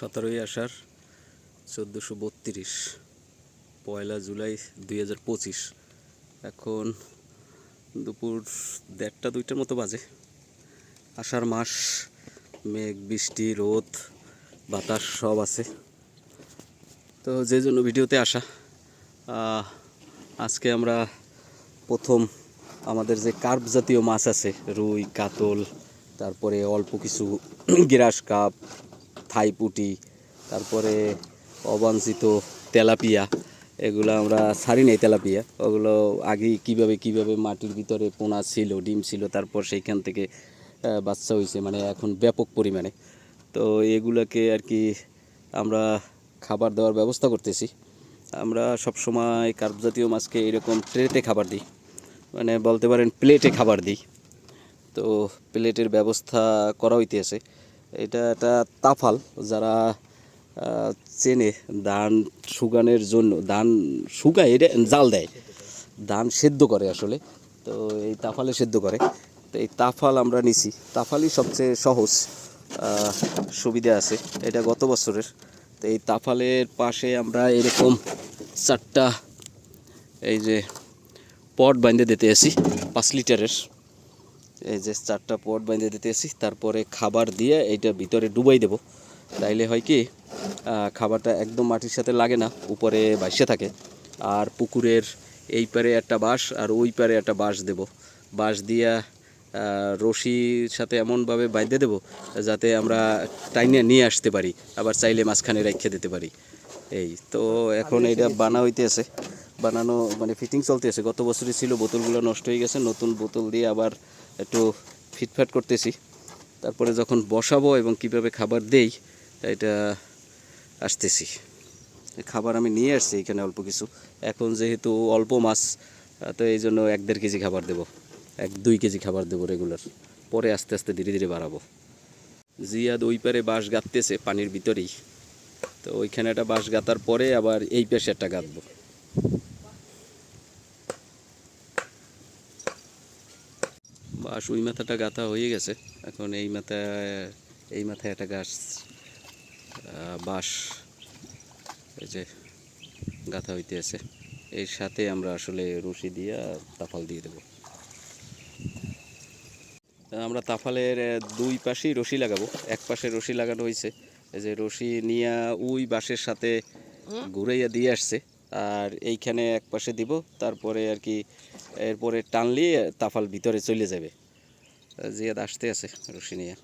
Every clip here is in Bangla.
সতেরোই আষাঢ় চোদ্দোশো বত্রিশ, পয়লা জুলাই দুই হাজার পঁচিশ। এখন দুপুর দেড়টা দুইটার মতো বাজে। আষাঢ় মাস, মেঘ, বৃষ্টি, রোদ, বাতাস সব আছে। তো যে জন্য ভিডিওতে আসা আজকে আমরা প্রথম আমাদের যে কার্প জাতীয় মাছ আছে, রুই, কাতল, তারপরে অল্প কিছু গ্রাস কাপ থাই পুটি, তারপরে অবাঞ্ছিত তেলাপিয়া, এগুলো আমরা ছাড়ি নাই তেলাপিয়া। ওগুলো আগে কীভাবে কীভাবে মাটির ভিতরে পোনা ছিল, ডিম ছিল, তারপর সেইখান থেকে বাচ্চা হয়েছে মানে এখন ব্যাপক পরিমাণে। তো এগুলোকে আর কি আমরা খাবার দেওয়ার ব্যবস্থা করতেছি। আমরা সবসময় কার্প জাতীয় মাছকে এরকম ট্রেতে খাবার দিই মানে বলতে পারেন প্লেটে খাবার দিই। তো প্লেটের ব্যবস্থা করা হইতেছে। এটা একটা তাফাল যারা চেনে ধান শুকানোর জন্য, ধান শুকায় এটা জাল দেয়। ধান সেদ্ধ করে আসলে, তো এই তাফালে সেদ্ধ করে। তো এই তাফাল আমরা নিছি। তাফালই সবচেয়ে সহজ সুবিধা আছে। এটা গত বছরের। তো এই তাফালের পাশে আমরা এরকম চারটা, এই যে পট বাইন্ধে দিতে আসি, পাঁচ লিটারের। এই যে চারটা পট বাইন্ধে দিতেছি, তারপরে খাবার দিয়ে এইটা ভিতরে ডুবাই দেব। তাইলে হয় কি খাবারটা একদম মাটির সাথে লাগে না, উপরে ভাসে থাকে। আর পুকুরের এই পারে একটা বাঁশ আর ওই পারে একটা বাঁশ দেব। বাঁশ দিয়া রশির সাথে এমনভাবে বাইন্ধে দেব যাতে আমরা টাইনে নিয়ে আসতে পারি, আবার চাইলে মাঝখানে রেখে দিতে পারি। এই তো এখন এটা বানা হইতেছে। বানানো মানে ফিটিং চলতেছে। গত বছরই ছিল, বোতলগুলো নষ্ট হয়ে গেছে, নতুন বোতল দিয়ে আবার একটু ফিটফাট করতেছি। তারপরে যখন বসাবো এবং কীভাবে খাবার দেই এটা আসতেছি। খাবার আমি নিয়ে আসছি এখানে অল্প কিছু। এখন যেহেতু অল্প মাছ, তো এই জন্য এক দেড় কেজি খাবার দেবো। এক দুই কেজি খাবার দেবো রেগুলার পরে আস্তে আস্তে ধীরে ধীরে বাড়াবো। জিয়াদ ওই পারে বাঁশ গাঁততেছে পানির ভিতরেই। তো ওইখানে একটা বাঁশ গাঁতার পরে আবার এই পাশে একটা গাঁতবো বাঁশ ওই মাথাটা গাঁথা হয়ে গেছে। এখন এই মাথায় এই মাথায় একটা গাছ বাঁশ এই যে গাঁথা হইতে আছে। এর সাথে আমরা আসলে রশি দিয়ে তাফাল দিয়ে দেবো। আমরা তাফালের দুই পাশেই রশি লাগাবো। এক পাশে রশি লাগানো হয়েছে এই যে রশি নিয়ে ওই বাঁশের সাথে ঘুরাইয়া দিয়ে আসছে। আর এইখানে এক পাশে দিব তারপরে আর কি এরপরে টানলে তাফাল ভিতরে চলে যাবে। জিয়াদ আসতে আছে রশি নিয়ে।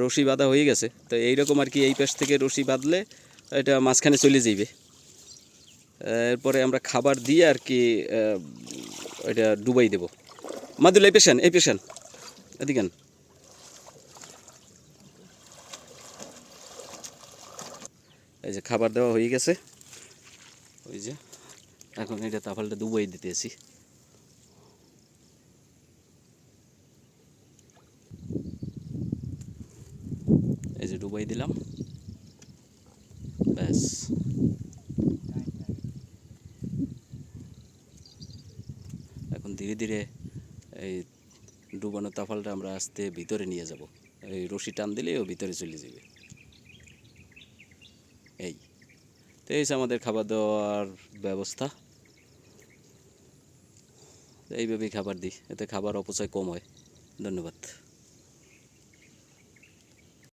রশি বাঁধা হয়ে গেছে। তো এইরকম আর কি এই পাশ থেকে রশি বাঁধলে এটা মাঝখানে চলে যাইবে। এরপরে আমরা খাবার দিয়ে আর কি এটা ডুবাই দেব। মাদুল, এই পেশেন্ট এই পেশেন্ট। এদিকে এই যে খাবার দেওয়া হয়ে গেছে। ওই যে। এখন এটা তাফালটা ডুবাই দিতেছি। এই যে ডুবাই দিলাম। ব্যাস। এখন ধীরে ধীরে এই ডুবানো তাফালটা আমরা আস্তে ভিতরে নিয়ে যাব। এই রশি টান দিলে ও ভিতরে চলে যাবে। এই। তো এই আমাদের খাবার দাওয়ার ব্যবস্থা। এইভাবেই খাবার দিই এতে খাবার অপচয় কম হয়। ধন্যবাদ।